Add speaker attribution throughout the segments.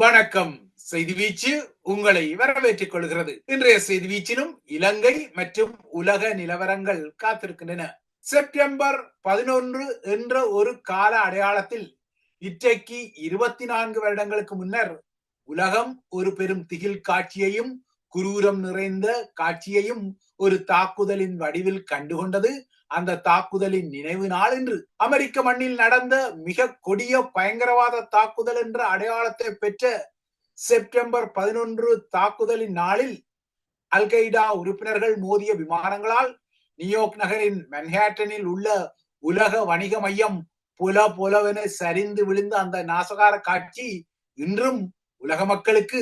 Speaker 1: வணக்கம். செய்தி வீச்சு உங்களை வரவேற்றுக் கொள்கிறது. இன்றைய செய்தி வீச்சிலும் இலங்கை மற்றும் உலக நிலவரங்கள் காத்திருக்கின்றன. செப்டம்பர் பதினொன்று என்ற ஒரு கால அடையாளத்தில் இன்றைக்கு இருபத்தி நான்கு வருடங்களுக்கு முன்னர் உலகம் ஒரு பெரும் திகில் காட்சியையும் குரூரம் நிறைந்த காட்சியையும் ஒரு தாக்குதலின் வடிவில் கண்டுகொண்டது. அந்த தாக்குதலின் நினைவு நாள் என்று அமெரிக்க மண்ணில் நடந்த மிக கொடிய பயங்கரவாத தாக்குதல் என்ற அடையாளத்தை பெற்ற செப்டம்பர் பதினொன்று தாக்குதலின் நாளில் அல்கைடா உறுப்பினர்கள் மோதிய விமானங்களால் நியூயார்க் நகரின் மென்ஹேட்டனில் உள்ள உலக வணிக மையம் புல புலவென சரிந்து விழுந்த அந்த நாசகார காட்சி இன்றும் உலக மக்களுக்கு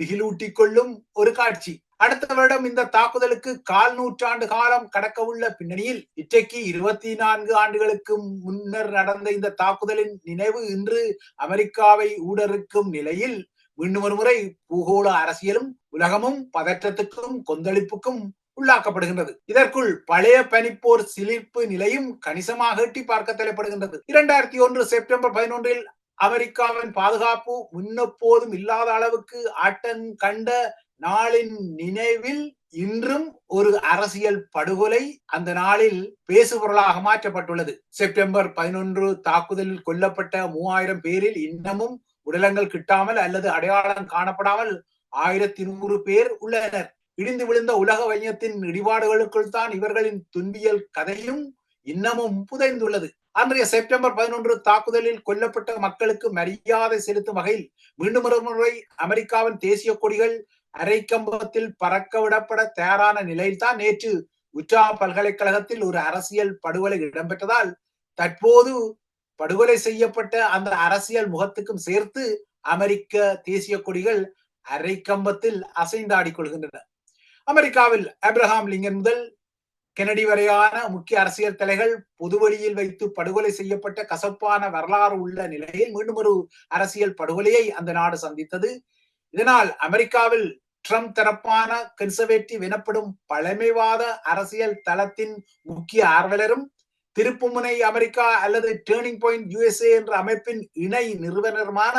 Speaker 1: திகிலூட்டிக் கொள்ளும் ஒரு காட்சி. அடுத்த வருடம் இந்த தாக்குதலுக்கு கால் நூற்றாண்டு காலம் கடக்க உள்ள பின்னணியில் இன்றைக்கு இருபத்தி நான்கு ஆண்டுகளுக்கு முன்னர் நடந்த இந்த தாக்குதலின் நினைவு இன்று அமெரிக்காவை ஊடறுக்கும் நிலையில் மீண்டும் முறை பூகோள அரசியலும் உலகமும் பதற்றத்துக்கும் கொந்தளிப்புக்கும் உள்ளாக்கப்படுகின்றது. இதற்குள் பழைய பனிப்போர் சிலிர்ப்பு நிலையும் கணிசமாக எட்டி பார்க்க தலைப்படுகின்றது இரண்டாயிரத்தி ஒன்று செப்டம்பர் பதினொன்றில் அமெரிக்காவின் பாதுகாப்பு முன்னெப்போதும் இல்லாத அளவுக்கு ஆட்டம் கண்ட நாளின் நினைவில் இன்றும் ஒரு அரசியல் படுகொலை அந்த நாளில் பேசுபொருளாக மாற்றப்பட்டுள்ளது. செப்டம்பர் பதினொன்று தாக்குதலில் கொல்லப்பட்ட மூவாயிரம் பேரில் இன்னமும் உடலங்கள் கிட்டாமல் அல்லது அடையாளம் காணப்படாமல் ஆயிரத்தி நூறு பேர் உள்ளனர். இடிந்து விழுந்த உலக வையத்தின் இடிபாடுகளுக்குள் தான் இவர்களின் துன்பியல் கதையும் இன்னமும் புதைந்துள்ளது. அன்றைய செப்டம்பர் பதினொன்று தாக்குதலில் கொல்லப்பட்ட மக்களுக்கு மரியாதை செலுத்தும் வகையில் மீண்டும் ஒரு முறை அமெரிக்காவின் தேசிய கொடிகள் அரைக்கம்பத்தில் பறக்க விடப்பட தயாரான நிலையில்தான் நேற்று உற்றா பல்கலைக்கழகத்தில் ஒரு அரசியல் படுகொலை இடம்பெற்றதால் தற்போது படுகொலை செய்யப்பட்ட அந்த அரசியல் முகத்துக்கும் சேர்த்து அமெரிக்க தேசிய கொடிகள் அரை கம்பத்தில் அசைந்தாடிக் கொள்கின்றன. அமெரிக்காவில் அப்ரஹாம் லிங்கன் முதல் கெனடி வரையான முக்கிய அரசியல் தலைகள் பொதுவெளியில் வைத்து படுகொலை செய்யப்பட்ட கசப்பான வரலாறு உள்ள நிலையில் மீண்டும் ஒரு அரசியல் படுகொலையை அந்த நாடு சந்தித்தது. இதனால் அமெரிக்காவில் ட்ரம்ப் தரப்பான கன்சர்வேட்டிவ் எனப்படும் பழமைவாத அரசியல் தளத்தின் முக்கிய ஆர்வலரும் திருப்புமுனை அமெரிக்கா அல்லது டேர்னிங் பாயிண்ட் யுஎஸ்ஏ என்ற அமைப்பின் இணை நிறுவனருமான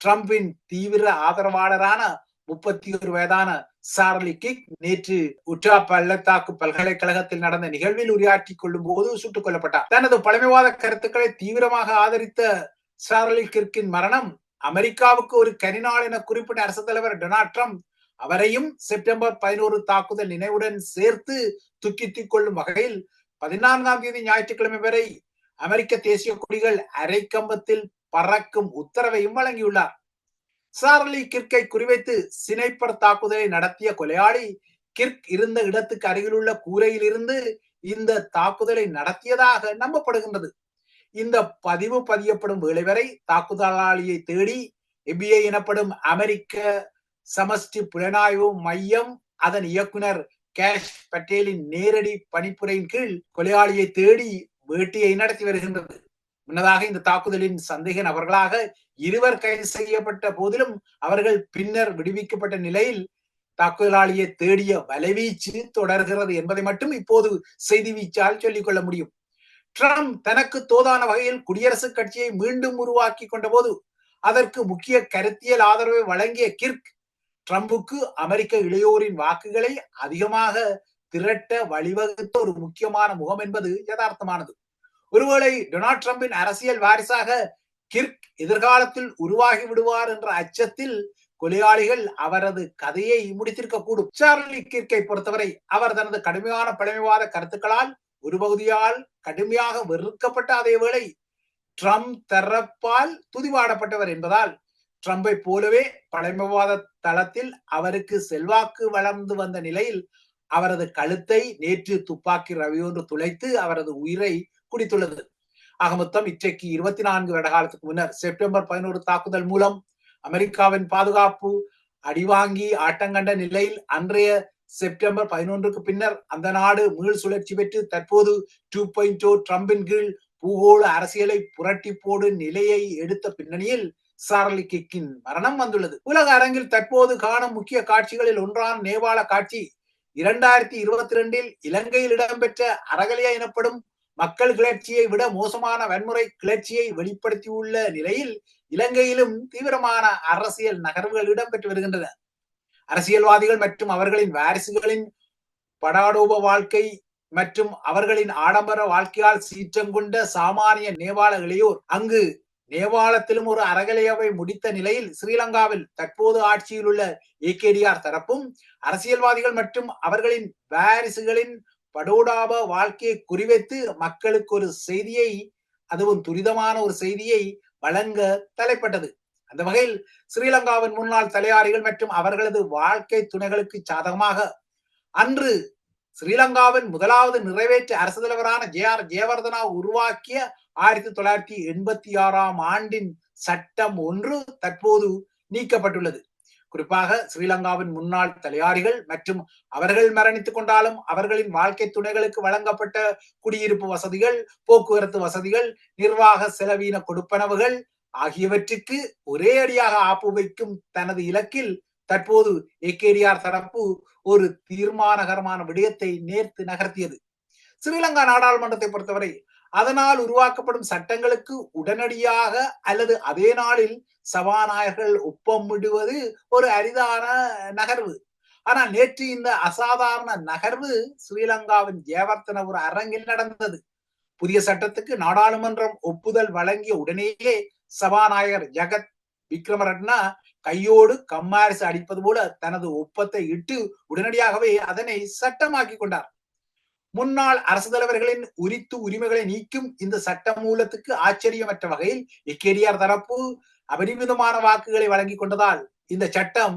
Speaker 1: ட்ரம்பின் தீவிர ஆதரவாளரான முப்பத்தி ஒரு வயதான சார்லி கிக் நேற்று உற்றா பள்ளத்தாக்கு பல்கலைக்கழகத்தில் நடந்த நிகழ்வில் உரையாற்றிக் கொள்ளும் போது சுட்டுக் கொல்லப்பட்டார். தனது பழமைவாத கருத்துக்களை தீவிரமாக ஆதரித்த சார்லி கிர்கின் மரணம் அமெரிக்காவுக்கு ஒரு கரிநாள் என குறிப்பிட்ட அரசு தலைவர் டொனால்ட் ட்ரம்ப் அவரையும் செப்டம்பர் பதினோரு தாக்குதல் நினைவுடன் சேர்த்து துக்கித்துக் கொள்ளும் வகையில் பதினான்காம் தேதி ஞாயிற்றுக்கிழமை வரை அமெரிக்க தேசிய கொடிகள் அரைக்கம்பத்தில் பறக்கும் உத்தரவையும் வழங்கியுள்ளார். சார்லி கிர்க்கை குறிவைத்து சினைப்பர் தாக்குதலை நடத்திய கொலையாளி கிர்க் இருந்த இடத்துக்கு அருகிலுள்ள கூரையில் இருந்து இந்த தாக்குதலை நடத்தியதாக நம்பப்படுகின்றது. இந்த பதிவு பதியப்படும் வேலை வரை தாக்குதலாளியை தேடி எபிஐ எனப்படும் அமெரிக்க சமஷ்டி புலனாய்வு மையம் அதன் இயக்குனர் கேஷ் பட்டேலின் நேரடி பணிப்புரையின் கீழ் கொலையாளியை தேடி வேட்டியை நடத்தி வருகின்றது. முன்னதாக இந்த தாக்குதலின் சந்தேக நபர்களாக இருவர் கைது செய்யப்பட்ட போதிலும் அவர்கள் பின்னர் விடுவிக்கப்பட்ட நிலையில் தாக்குதலாளியை தேடிய வலைவீச்சு தொடர்கிறது என்பதை மட்டும் இப்போது செய்தி வீச்சால் சொல்லிக்கொள்ள முடியும். ட்ரம்ப் தனக்கு தோதான வகையில் குடியரசுக் கட்சியை மீண்டும் உருவாக்கி கொண்ட போது அதற்கு முக்கிய கருத்தியல் ஆதரவை வழங்கிய கிர்க் ட்ரம்புக்கு அமெரிக்க இளையோரின் வாக்குகளை அதிகமாக திரட்ட வழிவகுத்த ஒரு முக்கியமான முகம் என்பது யதார்த்தமானது. ஒருவேளை டொனால்ட் ட்ரம்பின் அரசியல் வாரிசாக கிர்க் எதிர்காலத்தில் உருவாகி விடுவார் என்ற அச்சத்தில் கொலையாளிகள் அவரது கதையை முடித்திருக்க கூடும் சார்லி கிர்க்கை பொறுத்தவரை அவர் தனது கடுமையான பழமைவாத கருத்துக்களால் ஒரு பகுதியால் கடுமையாக வெறுக்கப்பட்ட அதே வேளை ட்ரம்ப் தரப்பால் துதிவாடப்பட்டவர் என்பதால் ட்ரம்பை போலவே பழமைவாத தளத்தில் அவருக்கு செல்வாக்கு வளர்ந்து வந்த நிலையில் அவரது கழுத்தை நேற்று துப்பாக்கி ரவி ஒன்று துளைத்து அவரது உயிரை குடித்துள்ளது. ஆக மொத்தம் இன்றைக்கு இருபத்தி நான்கு வருடகாலத்துக்கு முன்னர் செப்டம்பர் பதினோரு தாக்குதல் மூலம் அமெரிக்காவின் பாதுகாப்பு அடிவாங்கி ஆட்டங்கண்ட நிலையில் அன்றைய செப்டம்பர் பதினொன்றுக்கு பின்னர் அந்த நாடு மீள் சுழற்சி பெற்று தற்போது டூ பாயிண்ட் ட்ரம்பின் கீழ் பூகோள அரசியலை புரட்டி போடும் நிலையை எடுத்த பின்னணியில் சார்லி கிக்கின் மரணம் வந்துள்ளது. உலக அரங்கில் தற்போது காணும் முக்கிய காட்சிகளில் ஒன்றான நேபாள காட்சி. இரண்டாயிரத்தி இருபத்தி ரெண்டில் இலங்கையில் இடம்பெற்ற அரகலியா எனப்படும் மக்கள் கிளர்ச்சியை விட மோசமான வன்முறை கிளர்ச்சியை வெளிப்படுத்தியுள்ள நிலையில் இலங்கையிலும் தீவிரமான அரசியல் நகர்வுகள் இடம்பெற்று வருகின்றன. அரசியல்வாதிகள் மற்றும் அவர்களின் வாரிசுகளின் படாடோப வாழ்க்கை மற்றும் அவர்களின் ஆடம்பர வாழ்க்கையால் சீற்றம் கொண்ட சாமானிய நேபாள இளையோர் அங்கு நேபாளத்திலும் ஒரு அறகலையவை முடித்த நிலையில் ஸ்ரீலங்காவில் தற்போது ஆட்சியில் உள்ள ஏகேடிஆர் தரப்பும் அரசியல்வாதிகள் மற்றும் அவர்களின் வாரிசுகளின் படோடாப வாழ்க்கையை குறிவைத்து மக்களுக்கு ஒரு செய்தியை அதுவும் துரிதமான ஒரு செய்தியை வழங்க தலைப்பட்டது. அந்த வகையில் ஸ்ரீலங்காவின் முன்னாள் தலையாரிகள் மற்றும் அவர்களது வாழ்க்கை துணைகளுக்கு சாதகமாக அன்று ஸ்ரீலங்காவின் முதலாவது நிறைவேற்ற அரசு தலைவரான ஜே ஆர் ஜெயவர்தனா உருவாக்கிய ஆயிரத்தி தொள்ளாயிரத்தி எண்பத்தி ஆறாம் ஆண்டின் சட்டம் ஒன்று தற்போது நீக்கப்பட்டுள்ளது. குறிப்பாக ஸ்ரீலங்காவின் முன்னாள் தலையாரிகள் மற்றும் அவர்கள் மரணித்துக் கொண்டாலும் அவர்களின் வாழ்க்கை துணைகளுக்கு வழங்கப்பட்ட குடியிருப்பு வசதிகள் போக்குவரத்து வசதிகள் நிர்வாக செலவீன கொடுப்பனவுகள் ஆகியவற்றுக்கு ஒரே அடியாக ஆப்பு வைக்கும் தனது இலக்கில் தற்போது ஏகேடிஆர் தரப்பு ஒரு தீர்மானகரமான விடயத்தை நேர்த்து நகர்த்தியது. ஸ்ரீலங்கா நாடாளுமன்றத்தை பொறுத்தவரை அதனால் உருவாக்கப்படும் சட்டங்களுக்கு உடனடியாக அல்லது அதே நாளில் சபாநாயகர்கள் ஒப்பமிடுவது ஒரு அரிதான நகர்வு. ஆனால் நேற்று இந்த அசாதாரண நகர்வு ஸ்ரீலங்காவின் ஜெயவர்த்தனபுர அரங்கில் நடந்தது. புதிய சட்டத்துக்கு நாடாளுமன்றம் ஒப்புதல் வழங்கிய உடனேயே சபாநாயகர் ஜெகத் விக்ரமரட்னா கையோடு கம்மாரிசு அடிப்பது போல தனது ஒப்பத்தை இட்டு உடனடியாகவே அதனை சட்டமாக்கி கொண்டார். முன்னாள் அரசு தலைவர்களின் உரித்து உரிமைகளை நீக்கும் இந்த சட்ட மூலத்துக்கு ஆச்சரியமற்ற வகையில் இக்கேடிஆர் தரப்பு அபரிமிதமான வாக்குகளை வழங்கி கொண்டதால் இந்த சட்டம்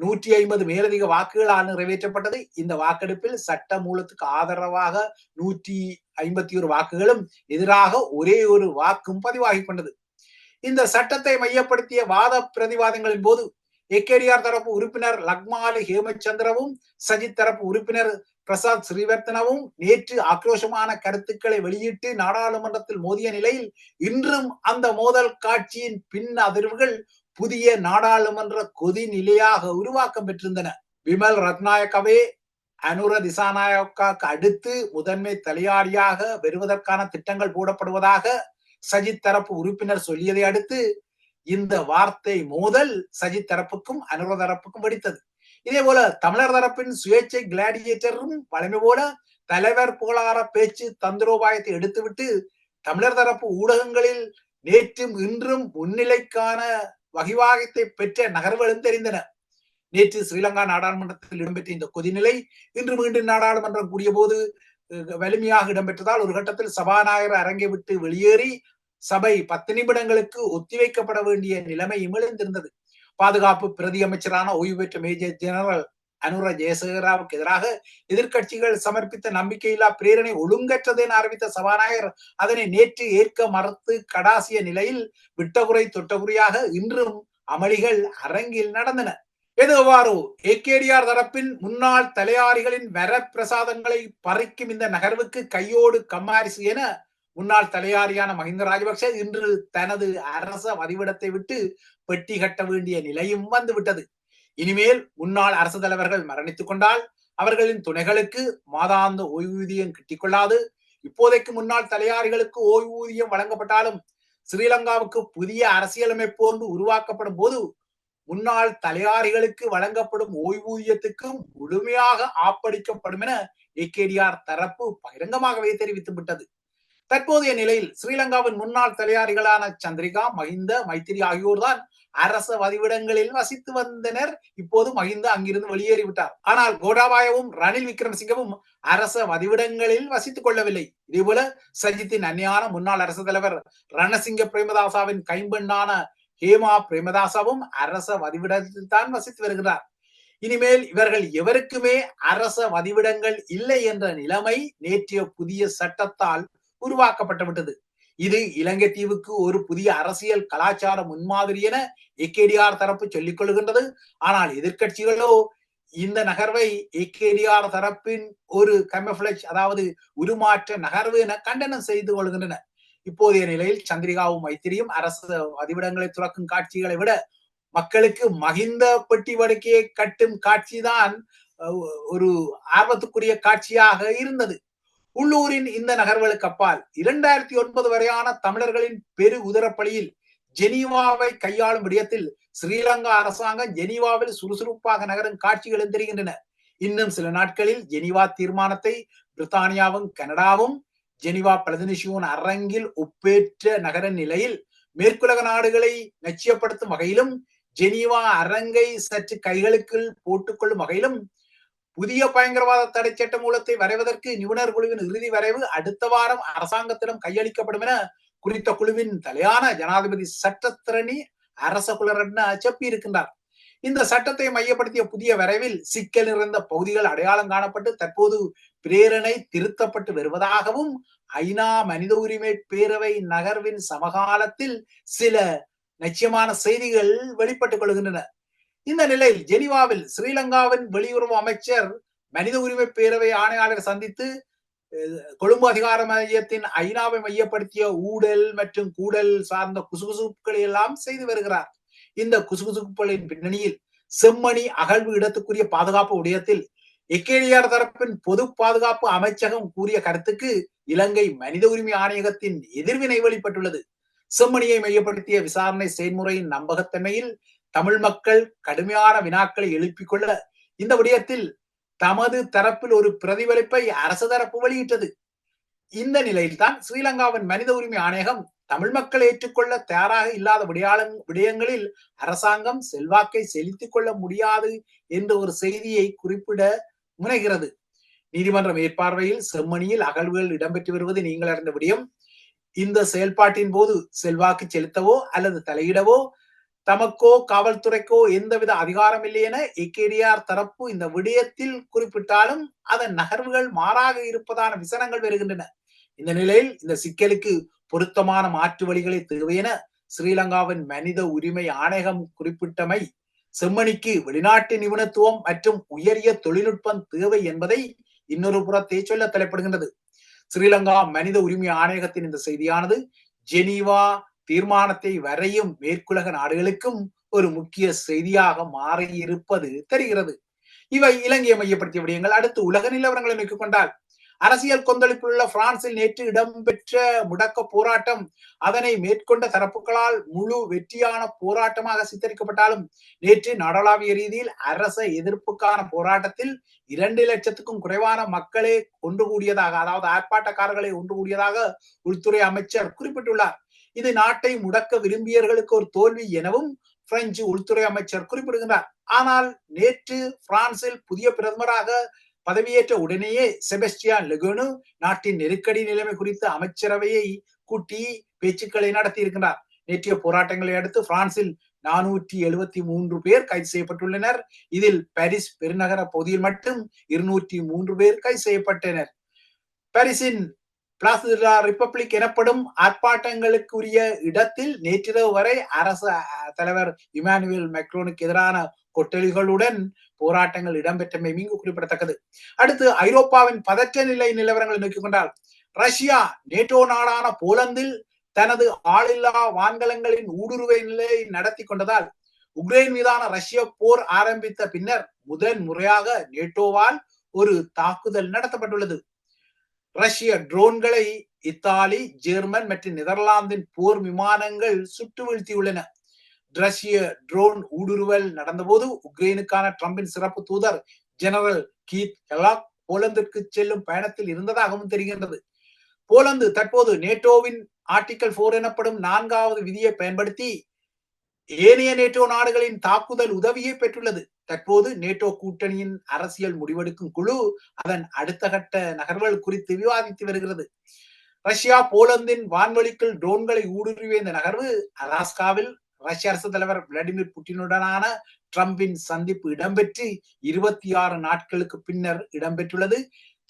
Speaker 1: நூற்றி ஐம்பது மேலதிக வாக்குகளால் நிறைவேற்றப்பட்டது. இந்த வாக்கெடுப்பில் சட்ட மூலத்துக்கு ஆதரவாக நூற்றி ஐம்பத்தி ஒரு வாக்குகளும் எதிராக ஒரே ஒரு வாக்கும் பதிவாகி கொண்டது. இந்த சட்டத்தை மையப்படுத்திய வாத பிரதிவாதங்களின் போது ஏகேடிஆர் தரப்பு உறுப்பினர் லக்மாலி ஹேமச்சந்திரவும் சஜித் தரப்பு உறுப்பினர் பிரசாத் ஸ்ரீவர்த்தனவும் நேற்று ஆக்ரோஷமான கருத்துக்களை வெளியிட்டு நாடாளுமன்றத்தில் மோதிய நிலையில் இன்றும் அந்த மோதல் காட்சியின் பின் அதிர்வுகள் புதிய நாடாளுமன்ற கொதி நிலையாக உருவாக்கம் பெற்றிருந்தன. விமல் ரத்நாயக்கவே அனுர திசாநாயக்காக்கு அடுத்து முதன்மை தலையாரியாக வருவதற்கான திட்டங்கள் போடப்படுவதாக சஜித் தரப்பு உறுப்பினர் சொல்லியதை அடுத்து இந்த வார்த்தை மோதல் சஜித் தரப்புக்கும் அனுர தரப்புக்கும் வெடித்தது. இதே போல தமிழர் தரப்பின் சுயேட்சை கிளாடியேட்டரும் பழமை போல தலைவர் புகழார பேச்சு தந்திரோபாயத்தை எடுத்துவிட்டு தமிழர் தரப்பு ஊடகங்களில் நேற்றும் இன்றும் முன்னிலைக்கான வகிவாகத்தை பெற்ற நகர்வுகளும் தெரிந்தன. நேற்று ஸ்ரீலங்கா நாடாளுமன்றத்தில் இடம்பெற்ற இந்த கொதிநிலை இன்று மீண்டும் நாடாளுமன்றம் கூடிய போது வலிமையாக இடம்பெற்றதால் ஒரு கட்டத்தில் சபாநாயகர் அரங்கை விட்டு வெளியேறி சபை பத்து நிமிடங்களுக்கு ஒத்திவைக்கப்பட வேண்டிய நிலைமை எழுந்திருந்தது பாதுகாப்பு பிரதி அமைச்சரான ஓய்வு பெற்ற மேஜர் ஜெனரல் அனுர ஜெயசேகராவுக்கு எதிராக எதிர்கட்சிகள் சமர்ப்பித்த நம்பிக்கையில்லா பிரேரணை ஒழுங்கற்றது என அறிவித்த சபாநாயகர் அதனை நேற்று ஏற்க மறுத்து கடாசிய நிலையில் விட்டகுறை தொட்டகுறையாக இன்றும் அமளிகள் அரங்கில் நடந்தன. எதுவாறோ ஏகேடிஆர் தரப்பின் முன்னாள் தலையாரிகளின் வரப்பிரசாதங்களை பறிக்கும் இந்த நகர்வுக்கு கையோடு கம்மாரிசு என முன்னாள் தலையாரியான மஹிந்த ராஜபக்ச இன்று தனது அரச வதிவிடத்தை விட்டு பெட்டி கட்ட வேண்டிய நிலையும் வந்துவிட்டது இனிமேல் முன்னாள் அரசு தலைவர்கள் மரணித்துக் கொண்டால் அவர்களின் துணைகளுக்கு மாதாந்த ஓய்வூதியம் கிட்டிக்கொள்ளாது. இப்போதைக்கு முன்னாள் தலையாரிகளுக்கு ஓய்வூதியம் வழங்கப்பட்டாலும் ஸ்ரீலங்காவுக்கு புதிய அரசியலமைப்பு ஒன்று உருவாக்கப்படும் போது முன்னாள் தலையாரிகளுக்கு வழங்கப்படும் ஓய்வூதியத்துக்கும் முழுமையாக ஆப்படிக்கப்படும் என ஏகேடிஆர் தரப்பு பகிரங்கமாகவே தெரிவித்து விட்டது தற்போதைய நிலையில் ஸ்ரீலங்காவின் முன்னாள் தலையாரிகளான சந்திரிகா மஹிந்த மைத்திரி ஆகியோர்தான் அரச வதிவிடங்களில் வசித்து வந்தனர். இப்போது மஹிந்த அங்கிருந்து வெளியேறிவிட்டார். ஆனால் கோடாபாயவும் ரணில் விக்ரமசிங்கவும் அரச வதிவிடங்களில் வசித்துக் கொள்ளவில்லை. இதேபோல சஜித்தின் அந்நியான முன்னாள் அரசு தலைவர் ரணசிங்க பிரேமதாசாவின் கைம்பெண்ணான ஹேமா பிரேமதாசாவும் அரச வதிவிடத்தில் தான் வசித்து வருகிறார். இனிமேல் இவர்கள் எவருக்குமே அரச வதிவிடங்கள் இல்லை என்ற நிலைமை நேற்றைய புதிய சட்டத்தால் உருவாக்கப்பட்டு விட்டது. இது இலங்கை தீவுக்கு ஒரு புதிய அரசியல் கலாச்சார முன்மாதிரி என ஏகேடிஆர் தரப்பு சொல்லிக் கொள்கின்றது. ஆனால் எதிர்கட்சிகளோ இந்த நகர்வை ஏகேடிஆர் தரப்பின் ஒரு கமஃபிளஜ் அதாவது உருமாற்ற நகர்வு என கண்டனம் செய்து கொள்கின்றன. இப்போதைய நிலையில் சந்திரிகாவும் மைத்திரியும் அரசு அதிவிடங்களை துறக்கும் காட்சிகளை விட மக்களுக்கு மகிந்த பெட்டி வடுக்கையை கட்டும் காட்சிதான் ஒரு ஆர்வத்துக்குரிய காட்சியாக இருந்தது. உள்ளூரின் இந்த நகர்வுகளுக்கு அப்பால் இரண்டாயிரத்தி ஒன்பது வரையான தமிழர்களின் பெரு உதரப்பலியில் ஜெனீவாவை கையாளும் விடயத்தில் ஸ்ரீலங்கா அரசாங்கம் ஜெனீவாவில் சுறுசுறுப்பாக நகரும் காட்சிகள் தெரிகின்றன இன்னும் சில நாட்களில் ஜெனீவா தீர்மானத்தை பிரித்தானியாவும் கனடாவும் ஜெனிவா பிரதிநிதியுவன் அரங்கில் ஒப்பேற்ற நகர நிலையில் மேற்குலக நாடுகளை லட்சியப்படுத்தும் வகையிலும் ஜெனீவா அரங்கை சற்று கைகளுக்குள் போட்டுக்கொள்ளும் வகையிலும் புதிய பயங்கரவாத தடை சட்ட மூலத்தை வரைவதற்கு நிபுணர் குழுவின் இறுதி வரைவு அடுத்த வாரம் அரசாங்கத்திடம் கையளிக்கப்படும் என குறித்த குழுவின் தலையான ஜனாதிபதி சட்டத்திரணி அரச குலரட்ன செப்பி இருக்கின்றார். இந்த சட்டத்தை மையப்படுத்திய புதிய வரைவில் சிக்கல் நிறைந்த பகுதிகள் அடையாளம் காணப்பட்டு தற்போது பிரேரணை திருத்தப்பட்டு வருவதாகவும் ஐநா மனித உரிமை பேரவை நகர்வின் சமகாலத்தில் சில நிச்சயமான செய்திகள் வெளிப்பட்டுக் கொள்கின்றன. இந்த நிலையில் ஜெனிவாவில் ஸ்ரீலங்காவின் வெளியுறவு அமைச்சர் மனித உரிமை பேரவை ஆணையாளர் சந்தித்து கொழும்பு அதிகார மையத்தின் ஐநாவை மையப்படுத்திய ஊழல் மற்றும் கூடல் சார்ந்த குசுகுசுப்புகளை எல்லாம் செய்து வருகிறார். இந்த குசுகுசுப்புகளின் பின்னணியில் செம்மணி அகழ்வு இடத்துக்குரிய பாதுகாப்பு உடையத்தில் எக்கேடியார் தரப்பின் பொது பாதுகாப்பு அமைச்சகம் கூறிய கருத்துக்கு இலங்கை மனித உரிமை ஆணையகத்தின் எதிர்வினை வெளிப்பட்டுள்ளது. செம்மணியை மையப்படுத்திய விசாரணை செயல்முறையின் நம்பகத்தன்மையில் தமிழ் மக்கள் கடுமையான வினாக்களை எழுப்பிக் கொள்ள இந்த விடயத்தில் தமது தரப்பில் ஒரு பிரதிபலிப்பை அரசு தரப்பு வெளியிட்டது. இந்த நிலையில்தான் ஸ்ரீலங்காவின் மனித உரிமை ஆணையகம் தமிழ் மக்கள் ஏற்றுக்கொள்ள தயாராக இல்லாத விடயாளங் விடயங்களில் அரசாங்கம் செல்வாக்கை செலுத்திக் கொள்ள முடியாது என்ற ஒரு செய்தியை குறிப்பிட முனைகிறது. நீதிமன்ற மேற்பார்வையில் செம்மணியில் அகழ்வுகள் இடம்பெற்று வருவது நீங்கள் அறிந்த விடயம். இந்த செயல்பாட்டின் போது செல்வாக்கு செலுத்தவோ அல்லது தலையிடவோ தமக்கோ காவல்துறைக்கோ எந்தவித அதிகாரம் இல்லை என ஏகேடிஆர் தரப்பு இந்த விடயத்தில் குறிப்பிட்டாலும் அதன் நகர்வுகள் மாறாக இருப்பதான விசனங்கள் வருகின்றன. இந்த நிலையில் இந்த சிக்கலுக்கு பொருத்தமான மாற்று வழிகளை தேவை என ஸ்ரீலங்காவின் மனித உரிமை ஆணையகம் குறிப்பிட்டமை செம்மணிக்கு வெளிநாட்டு நிபுணத்துவம் மற்றும் உயரிய தொழில்நுட்பம் தேவை என்பதை இன்னொரு புறத்தை சொல்ல தலைப்படுகின்றது. ஸ்ரீலங்கா மனித உரிமை ஆணையகத்தின் இந்த செய்தியானது ஜெனீவா தீர்மானத்தை வரையும் மேற்குலக நாடுகளுக்கும் ஒரு முக்கிய செய்தியாக மாறியிருப்பது தெரிகிறது. இவை இலங்கையை மையப்படுத்திய விடயங்கள். அடுத்து உலக நிலவரங்களை நோக்கிக் கொண்டால் அரசியல் கொந்தளிப்புள்ள பிரான்சில் நேற்று இடம்பெற்ற முடக்க போராட்டம் அதனை மேற்கொண்ட தரப்புகளால் முழு வெற்றியான போராட்டமாக சித்தரிக்கப்பட்டாலும் நேற்று நாடளாவிய ரீதியில் அரச எதிர்ப்புக்கான போராட்டத்தில் இரண்டு லட்சத்துக்கும் குறைவான மக்களே ஒன்று கூடியதாக அதாவது ஆர்ப்பாட்டக்காரர்களை ஒன்று கூடியதாக உள்துறை அமைச்சர் குறிப்பிட்டுள்ளார். இது நாட்டை முடக்க விரும்பியவர்களுக்கு ஒரு தோல்வி எனவும் பிரெஞ்சு உள்துறை அமைச்சர் குறிப்பிடுகிறார் ஆனால் நேற்று பிரான்சில் புதிய பிரதமராக பதவியேற்ற உடனேயே செபஸ்டியான் லெகுனு நாட்டின் நெருக்கடி நிலைமை குறித்து அமைச்சரவையை கூட்டி பேச்சுக்களை நடத்தி இருக்கின்றார் நேற்றைய போராட்டங்களை அடுத்து பிரான்சில் நானூற்றி எழுபத்தி மூன்று பேர் கைது செய்யப்பட்டுள்ளனர். இதில் பாரிஸ் பெருநகர பகுதியில் மட்டும் இருநூற்றி மூன்று பேர் கைது செய்யப்பட்டனர். பாரிஸின் பிளாசிடா ரிப்பப்ளிக் எனப்படும் ஆர்ப்பாட்டங்களுக்குரிய இடத்தில் நேற்றிரவு வரை அரசு தலைவர் இமானுவேல் மெக்ரோனுக்கு எதிரான கொட்டலிகளுடன் போராட்டங்கள் இடம்பெற்றமை மீங்கு குறிப்பிடத்தக்கது. அடுத்து ஐரோப்பாவின் பதற்ற நிலை நிலவரங்களை நோக்கிக் கொண்டால் ரஷ்யா நேட்டோ நாடான போலந்தில் தனது ஆளில்லா வான்கலங்களின் ஊடுருவை நிலையை நடத்தி கொண்டதால் உக்ரைன் மீதான ரஷ்ய போர் ஆரம்பித்த பின்னர் முதன் முறையாக நேட்டோவால் ஒரு தாக்குதல் நடத்தப்பட்டுள்ளது. ரஷ்ய ட்ரோன்களை இத்தாலி ஜெர்மன் மற்றும் நெதர்லாந்தின் போர் விமானங்கள் சுட்டு வீழ்த்தியுள்ளன. ரஷ்ய ட்ரோன் ஊடுருவல் நடந்தபோது உக்ரைனுக்கான ட்ரம்பின் சிறப்பு தூதர் ஜெனரல் கீத் ஹெலாக் போலந்திற்கு செல்லும் பயணத்தில் இருந்ததாகவும் தெரிகின்றது. போலந்து தற்போது நேட்டோவின் ஆர்டிகல் போர் எனப்படும் நான்காவது விதியை பயன்படுத்தி ஏனைய நேட்டோ நாடுகளின் தாக்குதல் உதவியை பெற்றுள்ளது. தற்போது நேட்டோ கூட்டணியின் அரசியல் முடிவெடுக்கும் குழு அதன் அடுத்த கட்ட நகர்வுகள் குறித்து விவாதித்து வருகிறது. ரஷ்யா போலந்தின் வான்வெளிக்குள் ட்ரோன்களை ஊடுருவிய இந்த நகர்வு அலாஸ்காவில் ரஷ்ய அரசு தலைவர் விளாடிமிர் புட்டினுடனான டிரம்பின் சந்திப்பு இடம்பெற்று இருபத்தி ஆறு நாட்களுக்கு பின்னர் இடம்பெற்றுள்ளது.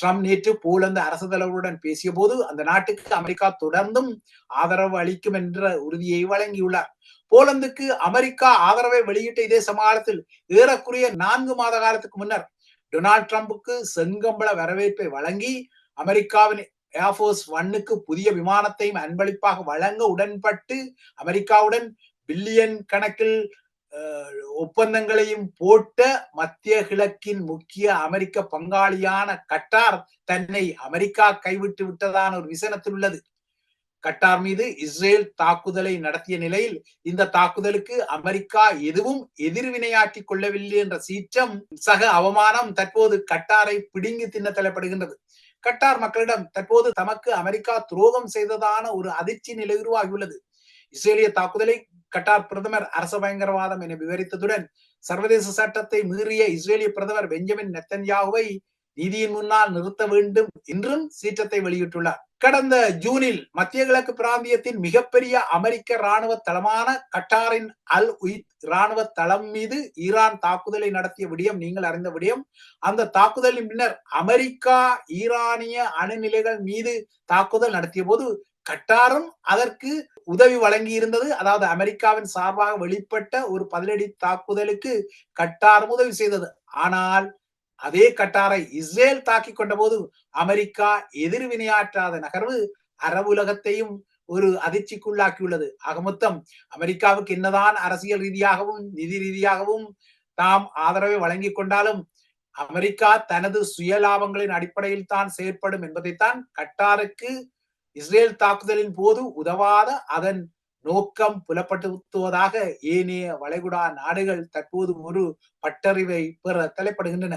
Speaker 1: ட்ரம்ப் நேற்று போலந்து அரசு தலைவருடன் பேசிய போது அந்த நாட்டுக்கு அமெரிக்கா தொடர்ந்தும் ஆதரவு அளிக்கும் என்ற உறுதியை வழங்கியுள்ளார். போலந்துக்கு அமெரிக்கா ஆதரவை வெளியிட்ட இதே சமாளத்தில் ஏறக்குறைய நான்கு மாத காலத்துக்கு முன்னர் டொனால்ட் ட்ரம்புக்கு செங்கம்பள வரவேற்பை வழங்கி அமெரிக்காவின் ஏர்ஃபோர்ஸ் ஒன்னுக்கு புதிய விமானத்தையும் அன்பளிப்பாக வழங்க உடன்பட்டு அமெரிக்காவுடன் பில்லியன் கணக்கில் ஒப்பந்தங்களையும் போட்ட மத்திய கிழக்கின் முக்கிய அமெரிக்க பங்காளியான கட்டார் தன்னை அமெரிக்கா கைவிட்டு விட்டதான ஒரு விசனத்தில் உள்ளது. கட்டார் மீது இஸ்ரேல் தாக்குதலை நடத்திய நிலையில் இந்த தாக்குதலுக்கு அமெரிக்கா எதுவும் எதிர்வினையாற்றிக் கொள்ளவில்லை என்ற சீற்றம் சக அவமானம் தற்போது கட்டாரை பிடுங்கி தின்ன தலைப்படுகின்றது கட்டார் மக்களிடம் தற்போது தமக்கு அமெரிக்கா துரோகம் செய்ததான ஒரு அதிர்ச்சி நிலை உருவாகியுள்ளது. இஸ்ரேலிய தாக்குதலை கட்டார் பிரதமர் அரச பயங்கரவாதம் என விவரித்ததுடன் சர்வதேச சட்டத்தை மீறிய இஸ்ரேலிய பிரதமர் பெஞ்சமின் நெத்தன்யாகுவை நீதியின் முன்னால் நிறுத்த வேண்டும் என்றும் சீற்றத்தை வெளியிட்டுள்ளார். கடந்த ஜூனில் மத்திய கிழக்கு பிராந்தியத்தின் மிகப்பெரிய அமெரிக்க ராணுவ தளமான கட்டாரின் அல் உயித் ராணுவ தளம் மீது ஈரான் தாக்குதலை நடத்திய விடயம் நீங்கள் அறிந்த விடயம் அந்த தாக்குதலின் பின்னர் அமெரிக்கா ஈரானிய அணுநிலைகள் மீது தாக்குதல் நடத்திய போது கட்டாரும் அதற்கு உதவி வழங்கி இருந்தது அதாவது அமெரிக்காவின் சார்பாக வெளிப்பட்ட ஒரு பதிலடி தாக்குதலுக்கு கட்டாரும் உதவி செய்தது. ஆனால் அதே கட்டாரை இஸ்ரேல் தாக்கி கொண்ட போது அமெரிக்கா எதிர்வினையாற்றாத நகர்வு அரவுலகத்தையும் ஒரு அதிர்ச்சிக்குள்ளாக்கியுள்ளது. ஆக மொத்தம் அமெரிக்காவுக்கு என்னதான் அரசியல் ரீதியாகவும் நிதி ரீதியாகவும் தாம் ஆதரவை வழங்கி கொண்டாலும் அமெரிக்கா தனது சுய லாபங்களின் அடிப்படையில் தான் செயற்படும் என்பதைத்தான் கட்டாருக்கு இஸ்ரேல் தாக்குதலின் போது உதவாத அதன் நோக்கம் புலப்படுத்துவதாக ஏனைய வளைகுடா நாடுகள் தற்போது ஒரு பட்டறிவை பெற தலைப்படுகின்றன.